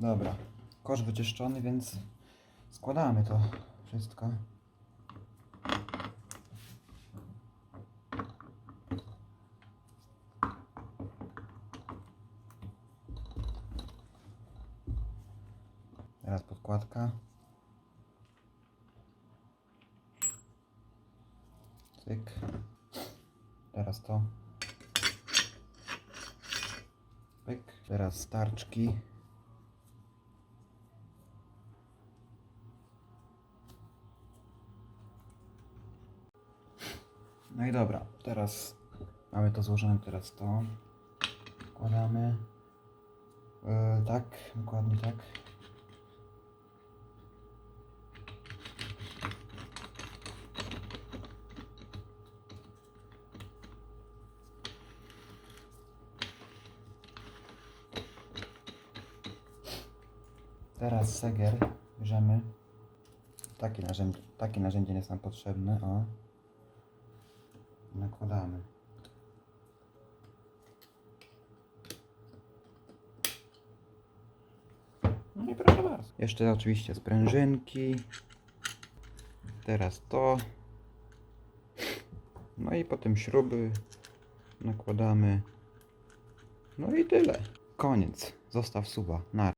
Dobra, kosz wyczyszczony, więc składamy to wszystko. Teraz podkładka. Cyk. Teraz to. Pyk. Teraz starczki. No i dobra, teraz mamy to złożone, teraz to wkładamy. Yy, tak, dokładnie tak. Teraz segier bierzemy. Takie narzędzie, takie narzędzie jest nam potrzebne, o. Nakładamy. No i proszę bardzo. Jeszcze oczywiście sprężynki. Teraz to. No i potem śruby nakładamy. No i tyle. Koniec. Zostaw suba. Na